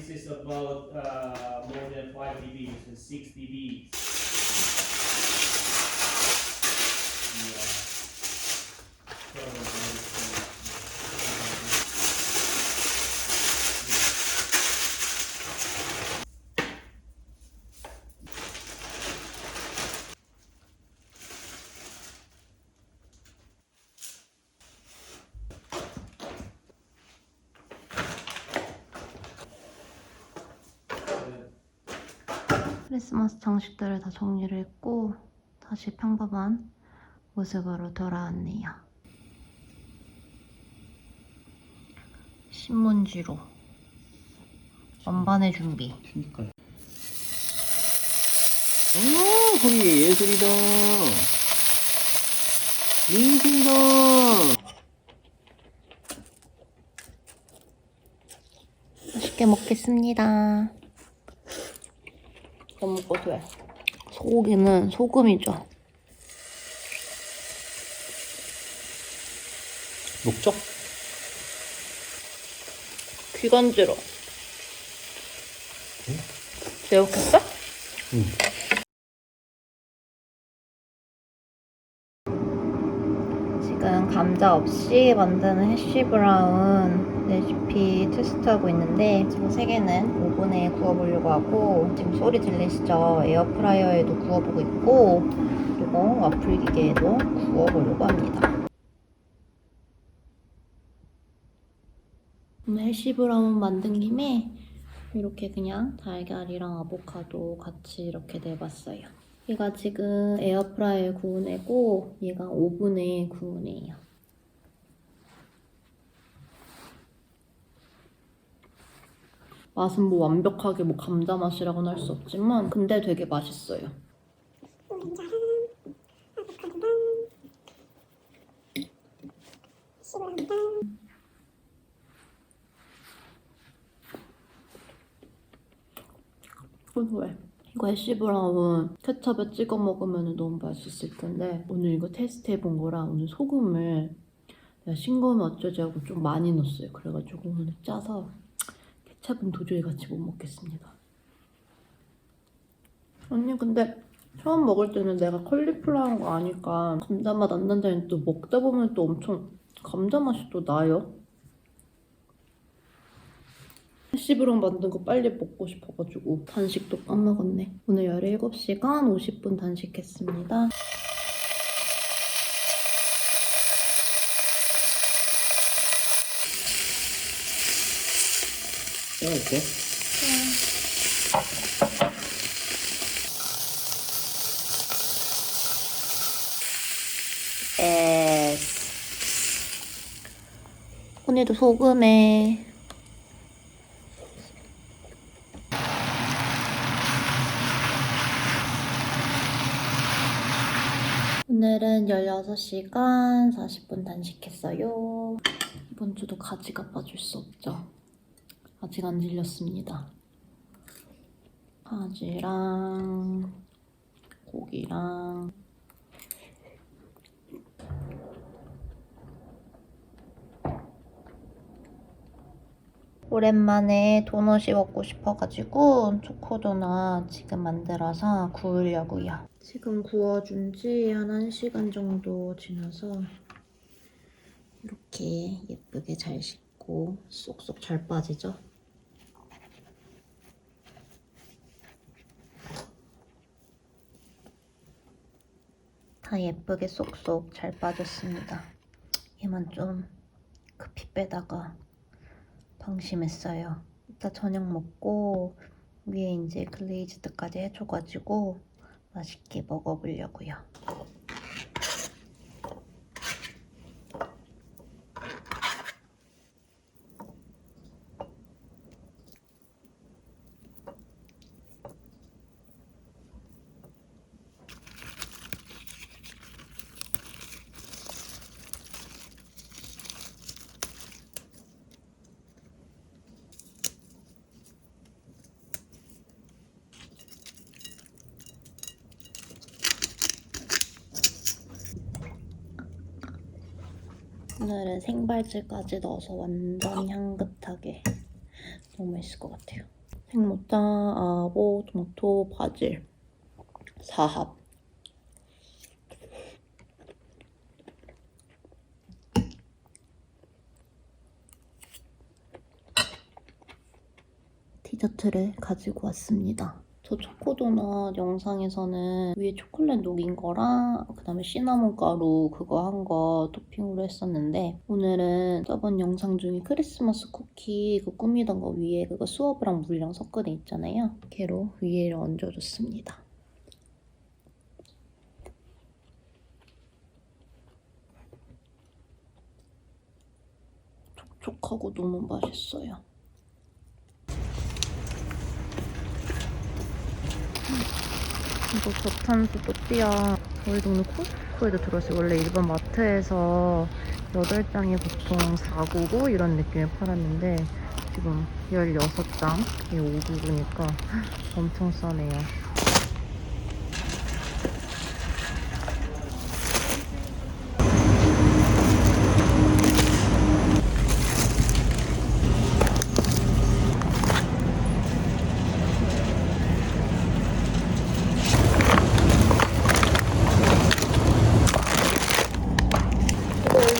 this is about uh, more than 5 dB, so 6 dB. 크리스마스 장식들을 다 정리를 했고 다시 평범한 모습으로 돌아왔네요. 신문지로 원반의 준비. 그니까요. 오, 거기 예술이다. 예술이다. 맛있게 먹겠습니다. 너무 고소해. 소고기는 소금이죠. 목적? 귀간지러. 기억했어? 응. 지금 감자 없이 만드는 해쉬 브라운 레시피 테스트하고 있는데 지금 세 개는 오븐에 구워보려고 하고 지금 소리 들리시죠? 에어프라이어에도 구워보고 있고 그리고 와플 기계에도 구워보려고 합니다. 해쉬 브라운 만든 김에 이렇게 그냥 달걀이랑 아보카도 같이 이렇게 내봤어요. 얘가 지금 에어프라이어에 구운 애고 얘가 오븐에 구운 애예요. 맛은 뭐 완벽하게 뭐 감자 맛이라고는 할 수 없지만 근데 되게 맛있어요. 고소해. 이거 애쉬 브라운 케첩에 찍어 먹으면 너무 맛있을 텐데 오늘 이거 테스트 해본 거라 오늘 소금을 내가 싱거우면 어쩌지 하고 좀 많이 넣었어요. 그래가지고 오늘 짜서 케첩은 도저히 같이 못 먹겠습니다. 언니 근데 처음 먹을 때는 내가 컬리플라워인 거 아니까 감자 맛 안 난다니 또 먹다 보면 또 엄청 감자 맛이 또 나요. 해시브랑 만든 거 빨리 먹고 싶어가지고 단식도 까먹었네. 오늘 17시간 50분 단식했습니다. 이렇게? 에스. 오늘도 소금에 오늘은 16시간 40분 단식했어요. 이번 주도 가지가 빠질 수 없죠. 아직 안 질렸습니다. 바지랑 고기랑 오랜만에 도넛이 먹고 싶어가지고 초코도넛 지금 만들어서 구우려고요. 지금 구워준 지 한 1시간 정도 지나서 이렇게 예쁘게 잘 식고 쏙쏙 잘 빠지죠? 다 예쁘게 쏙쏙 잘 빠졌습니다. 얘만 좀 급히 빼다가 방심했어요. 이따 저녁 먹고 위에 이제 글레이즈드까지 해줘가지고 맛있게 먹어보려고요. 오늘은 생발찌까지 넣어서 완전 향긋하게 너무 맛있을 것 같아요. 생모짜, 아보, 토마토, 바질, 사합. 디저트를 가지고 왔습니다. 저 초코도넛 영상에서는 위에 초콜릿 녹인 거랑 그다음에 시나몬 가루 그거 한 거 토핑으로 했었는데 오늘은 저번 영상 중에 크리스마스 쿠키 그 꾸미던 거 위에 그거 수업이랑 물이랑 섞은 애 있잖아요. 걔로 위에 얹어줬습니다. 촉촉하고 너무 맛있어요. 이거 저탄수 또띠아 저희 동네 코스트코에도 들어왔어요. 원래 일반 마트에서 8장이 보통 499 이런 느낌에 팔았는데 지금 16장 이 599니까 엄청 싸네요.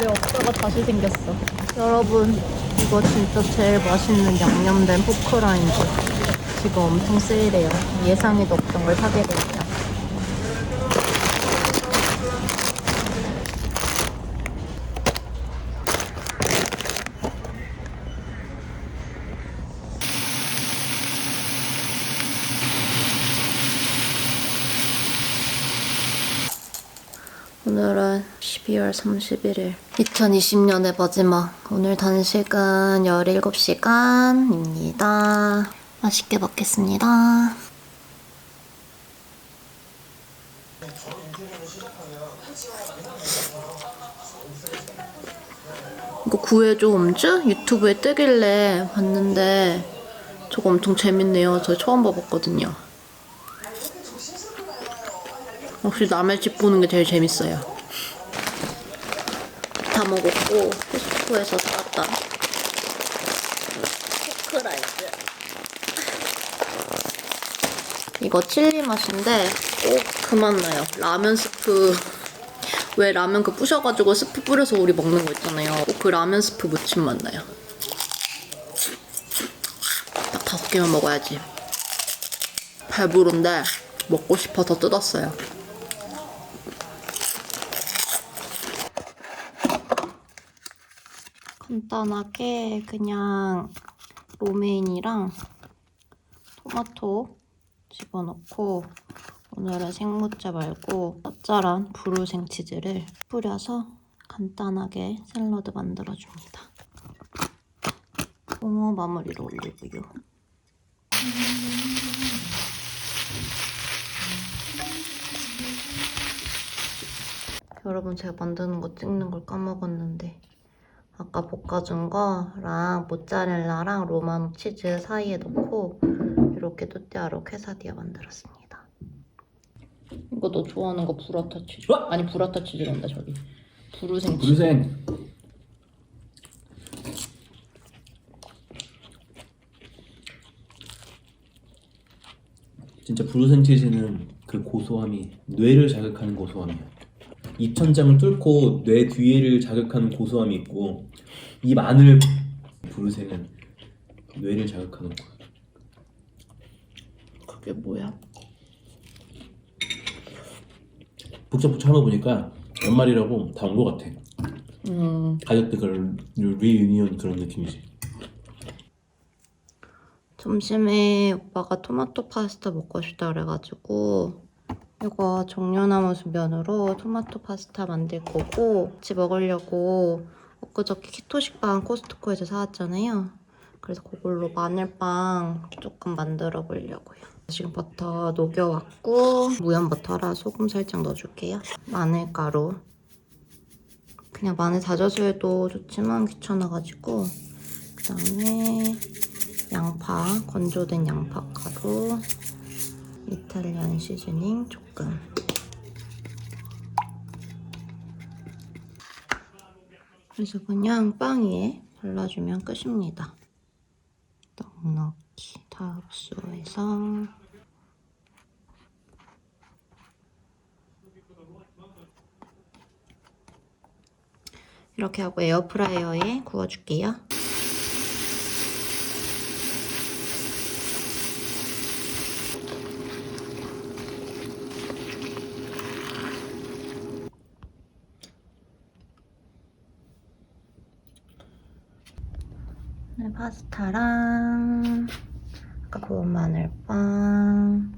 이거 원래 다시 생겼어. 여러분, 이거 진짜 제일 맛있는 양념된 포크라인데 지금 엄청 세일해요. 예상에도 없던 걸 사게 됐죠. 오늘은 12월 31일 2020년의 마지막 오늘 단식은 17시간입니다. 맛있게 먹겠습니다. 이거 구해줘 엄주? 유튜브에 뜨길래 봤는데 저거 엄청 재밌네요. 저 처음 봐봤거든요 역시 남의 집 보는 게 제일 재밌어요. 다 먹었고 코스트코에서 사왔다. 포크라이즈. 이거 칠리 맛인데 꼭그맛 나요. 라면 스프 왜 라면 그 부셔가지고 스프 뿌려서 우리 먹는 거 있잖아요. 꼭 그 라면 스프 무침 맛 나요. 딱 다섯 개만 먹어야지. 배부른데 먹고 싶어서 뜯었어요. 간단하게 그냥 로메인이랑 토마토 집어넣고 오늘은 생무자 말고 짭짤한 브루생 치즈를 뿌려서 간단하게 샐러드 만들어줍니다. 홍어 마무리로 올리고요. 여러분 제가 만드는 거 찍는 걸 까먹었는데 아까 볶아준 거랑 모짜렐라랑 로마노 치즈 사이에 넣고 이렇게 또띠아로 퀘사디아 만들었습니다. 이거 너 좋아하는 거 부라타 치즈? 어? 아니 부라타 치즈란다 저기. 부르생 치즈. 브루센. 진짜 브루센 치즈는 그 고소함이 뇌를 자극하는 고소함이야. 입천장을 뚫고 뇌 뒤에를 자극하는 고소함이 있고 이 마늘 브루센은 뇌를 자극하는 거야. 그게 뭐야? 복잡복잡 하다 보니까 연말이라고 다 온 것 같아. 음 가족들 그런 리유니언 그런 느낌이지. 점심에 오빠가 토마토 파스타 먹고 싶다 그래가지고 이거 정연나무 면으로 토마토 파스타 만들 거고 같이 먹으려고 엊그저께 키토식빵 코스트코에서 사왔잖아요. 그래서 그걸로 마늘빵 조금 만들어 보려고요. 지금 버터 녹여왔고 무염 버터라 소금 살짝 넣어줄게요. 마늘가루 그냥 마늘 다져서 해도 좋지만 귀찮아가지고 그 다음에 양파, 건조된 양파 가루, 이탈리안 시즈닝 조금. 그래서 그냥 빵 위에 발라주면 끝입니다. 넉넉히 다 흡수해서 이렇게 하고 에어프라이어에 구워줄게요. 파스타랑 아까 구운 마늘빵,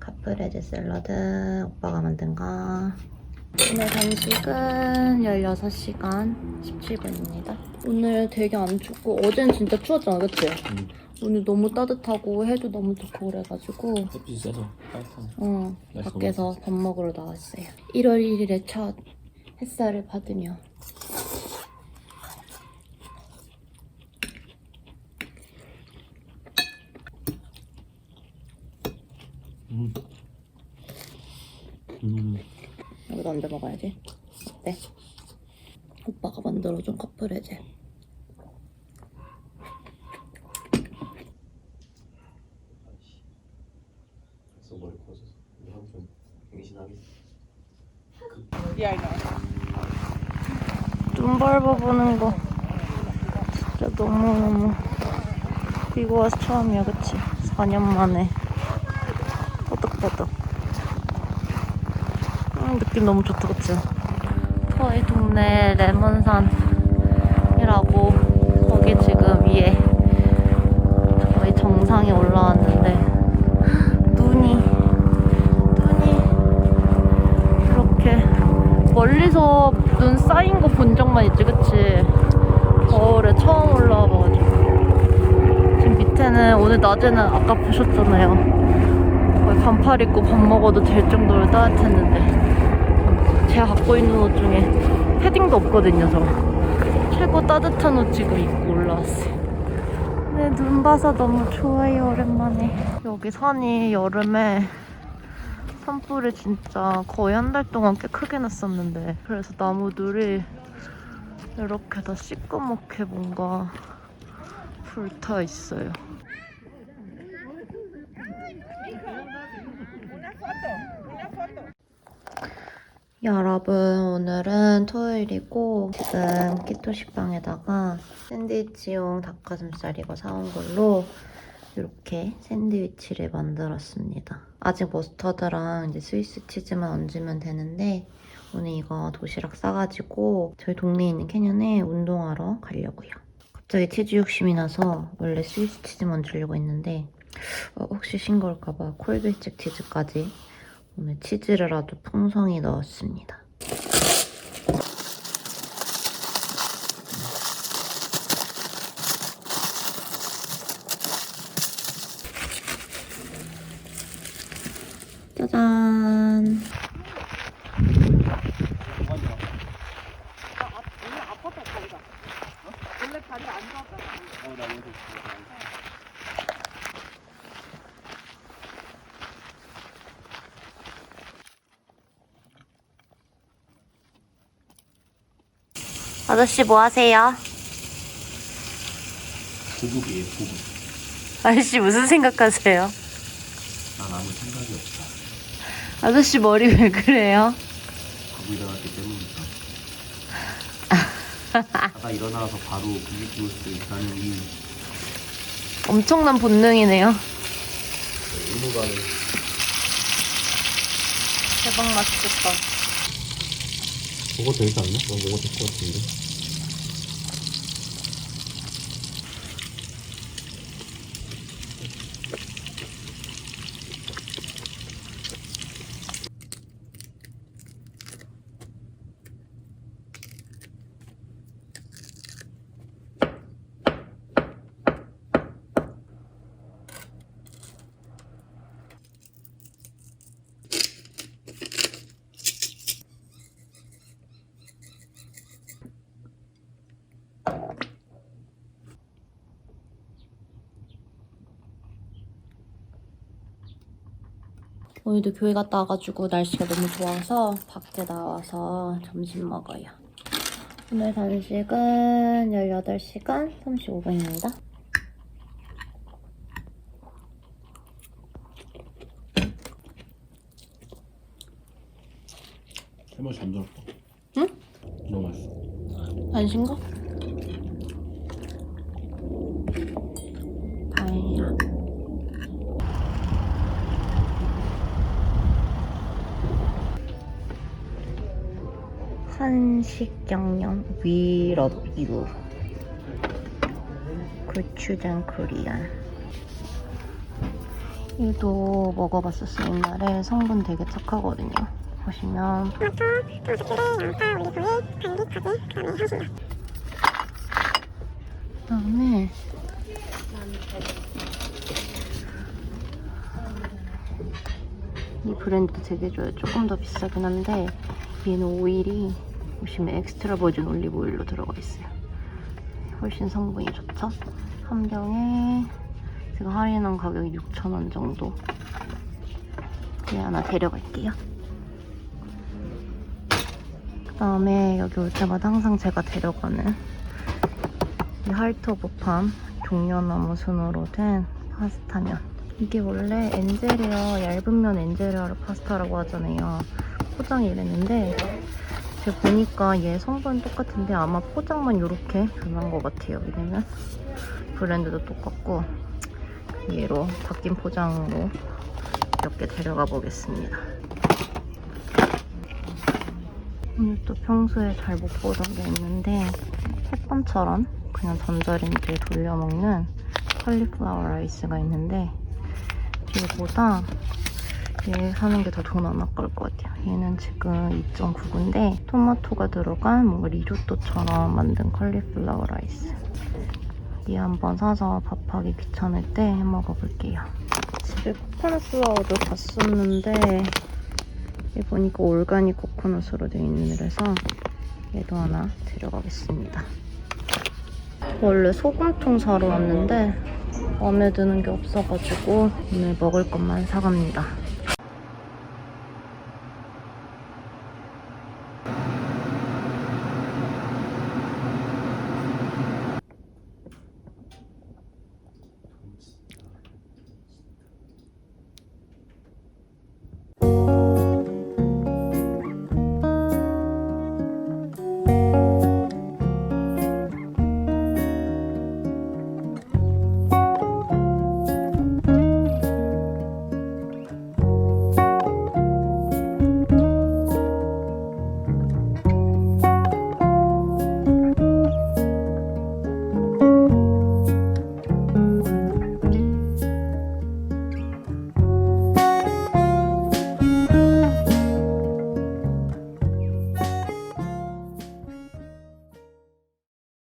카프레제 샐러드 오빠가 만든 거. 오늘 간식은 16시간 17분입니다. 오늘 되게 안 춥고 어제는 진짜 추웠잖아, 그치? 음. 오늘 너무 따뜻하고 해도 너무 좋고 그래가지고 햇빛이 세서 따뜻한 어, 밖에서 밥 먹으러 나왔어요. 1월 1일에 첫 햇살을 받으며 음. 음. 얹어 먹어야지. 어때? 오빠가 만들어준 머리 커져서 좀 갱신하게 눈 밟아보는 거 진짜 너무너무 이거 와서 처음이야 그치? 4년 만에 뻐덕뻐덕 음, 느낌 너무 좋다 그치? 저희 동네 레몬산이라고 거기 지금 위에 거의 정상에 올라왔는데 눈이 눈이 이렇게 멀리서 눈 쌓인 거 본 적만 있지, 그치? 겨울에 처음 올라와 봐가지고. 지금 밑에는 오늘 낮에는 아까 보셨잖아요. 거의 반팔 입고 밥 먹어도 될 정도로 따뜻했는데. 제가 갖고 있는 옷 중에 패딩도 없거든요, 저. 최고 따뜻한 옷 지금 입고 올라왔어요. 네, 눈 봐서 너무 좋아요, 오랜만에. 여기 산이 여름에 산불이 진짜 거의 한 달 동안 꽤 크게 났었는데 그래서 나무들이 이렇게 다 시꺼멓게 뭔가 불타 있어요. 여러분 오늘은 토요일이고 지금 키토 식빵에다가 샌드위치용 닭가슴살 이거 사온 걸로 이렇게 샌드위치를 만들었습니다. 아직 머스터드랑 이제 스위스 치즈만 얹으면 되는데 오늘 이거 도시락 싸가지고 저희 동네에 있는 캐년에 운동하러 가려고요. 갑자기 치즈 욕심이 나서 원래 스위스 치즈만 얹으려고 했는데 어, 혹시 싱거울까봐 콜베이직 치즈까지 오늘 치즈를 아주 풍성히 넣었습니다. 아저씨 뭐 하세요? 고급이에요 고급 아저씨 무슨 생각하세요? 난 아무 생각이 없다 아저씨 머리 왜 그래요? 하고 일어났기 때문이다 자다 일어나서 바로 고기 구울 수 있다는 이 엄청난 본능이네요. 의무감을 대박 맛있겠다. 먹어도 되지 않나? 난 먹어도 될것 같은데 오늘도 교회 갔다 와가지고 날씨가 너무 좋아서 밖에 나와서 점심 먹어요. 오늘 단식은 18시간 35분입니다. 해맛이 안 들었다. 응? 너무 맛있어. 안신가? 한식 양념 We love you. 고추장 코리아. 이도 먹어봤었어 옛날에 성분 되게 착하거든요. 보시면. 그다음에 이 브랜드 되게 좋아요. 조금 더 비싸긴 한데 얘는 오일이 보시면 엑스트라 버진 올리브 오일로 들어가 있어요. 훨씬 성분이 좋죠? 한 병에 제가 할인한 가격이 6,000원 정도. 얘 하나 데려갈게요. 그 다음에 여기 올 때마다 항상 제가 데려가는 이 할토브팜 종려나무 순으로 된 파스타면 이게 원래 엔젤리어 얇은 면 엔젤리어를 파스타라고 하잖아요 포장이 이랬는데 제가 보니까 얘 성분 똑같은데 아마 포장만 이렇게 변한 것 같아요. 왜냐면 브랜드도 똑같고 얘로 바뀐 포장으로 이렇게 데려가 보겠습니다. 오늘 또 평소에 잘 못 보던 게 있는데 햇반처럼 그냥 전자레인지에 돌려 먹는 컬리플라워 라이스가 있는데 이거보다 얘 사는 게 더 돈 안 아까울 것 같아요. 얘는 지금 2.99인데 토마토가 들어간 뭔가 리조또처럼 만든 컬리플라워 라이스. 얘 한번 사서 밥하기 귀찮을 때 해 먹어볼게요. 집에 코코넛 플라워도 봤었는데 얘 보니까 올가닉 코코넛으로 되어 있는 이라서 얘도 하나 데려가겠습니다. 원래 소금통 사러 왔는데 마음에 드는 게 없어가지고 오늘 먹을 것만 사갑니다.